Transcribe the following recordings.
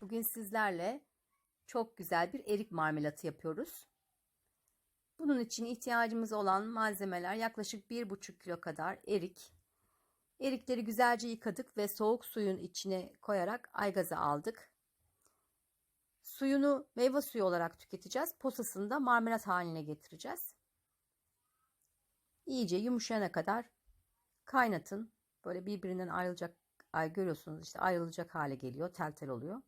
Bugün sizlerle çok güzel bir erik marmelatı yapıyoruz. Bunun için ihtiyacımız olan malzemeler yaklaşık 1,5 kilo kadar erik. Erikleri güzelce yıkadık ve soğuk suyun içine koyarak aygaza aldık. Suyunu meyve suyu olarak tüketeceğiz. Posasını da marmelat haline getireceğiz. İyice yumuşayana kadar kaynatın. Böyle birbirinden ayrılacak ay görüyorsunuz işte ayrılacak hale geliyor. Tel tel oluyor.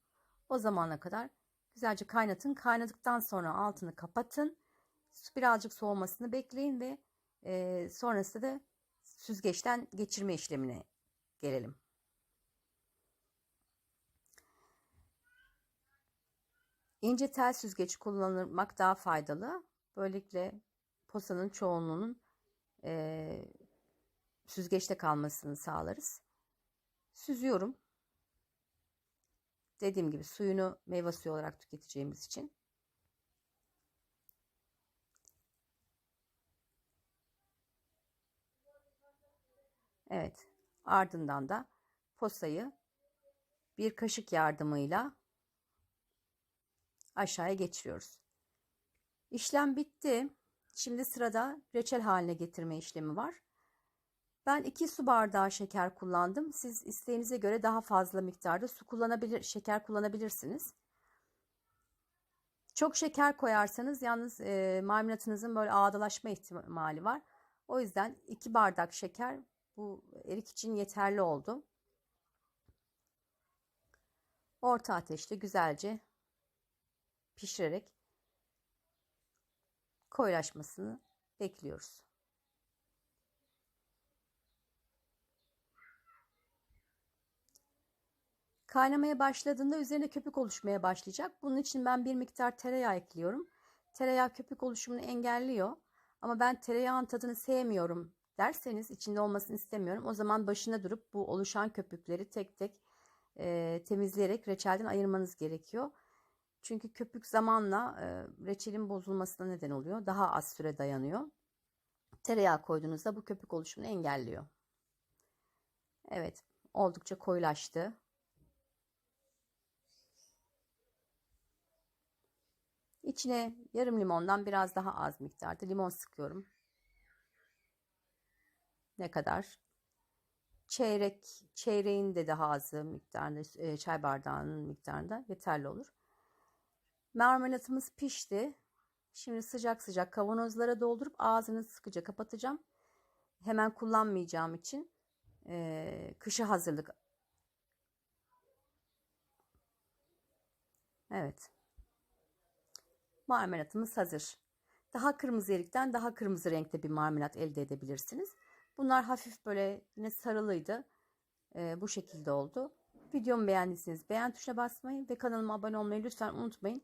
O zamana kadar güzelce kaynatın. Kaynadıktan sonra altını kapatın. Birazcık soğumasını bekleyin ve e, sonrasında da süzgeçten geçirme işlemine gelelim. İnce tel süzgeç kullanmak daha faydalı. Böylelikle posanın çoğunluğunun e, süzgeçte kalmasını sağlarız. Süzüyorum. Dediğim gibi suyunu meyve suyu olarak tüketeceğimiz için. Evet. Ardından da posayı bir kaşık yardımıyla aşağıya geçiriyoruz. İşlem bitti. Şimdi sırada reçel haline getirme işlemi var. Ben 2 su bardağı şeker kullandım. Siz isteğinize göre daha fazla miktarda su kullanabilir, şeker kullanabilirsiniz. Çok şeker koyarsanız yalnız e, marmelatınızın böyle ağdalaşma ihtimali var. O yüzden 2 bardak şeker bu erik için yeterli oldu. Orta ateşte güzelce pişirerek koyulaşmasını bekliyoruz. Kaynamaya başladığında üzerine köpük oluşmaya başlayacak. Bunun için ben bir miktar tereyağı ekliyorum. Tereyağı köpük oluşumunu engelliyor. Ama ben tereyağın tadını sevmiyorum derseniz içinde olmasını istemiyorum. O zaman başına durup bu oluşan köpükleri tek tek e, temizleyerek reçelden ayırmanız gerekiyor. Çünkü köpük zamanla e, reçelin bozulmasına neden oluyor. Daha az süre dayanıyor. Tereyağı koyduğunuzda bu köpük oluşumunu engelliyor. Evet oldukça koyulaştı. İçine yarım limondan biraz daha az miktarda limon sıkıyorum. Ne kadar? Çeyrek, çeyreğin de daha azı miktarında, e, çay bardağının miktarında yeterli olur. Marmelatımız pişti. Şimdi sıcak sıcak kavanozlara doldurup ağzını sıkıca kapatacağım. Hemen kullanmayacağım için e, kışa hazırlık. Evet. Marmelatımız hazır. Daha kırmızı erikten daha kırmızı renkte bir marmelat elde edebilirsiniz. Bunlar hafif böyle yine sarılıydı. Ee, bu şekilde oldu. Videomu beğendiyseniz beğen tuşuna basmayı ve kanalıma abone olmayı lütfen unutmayın.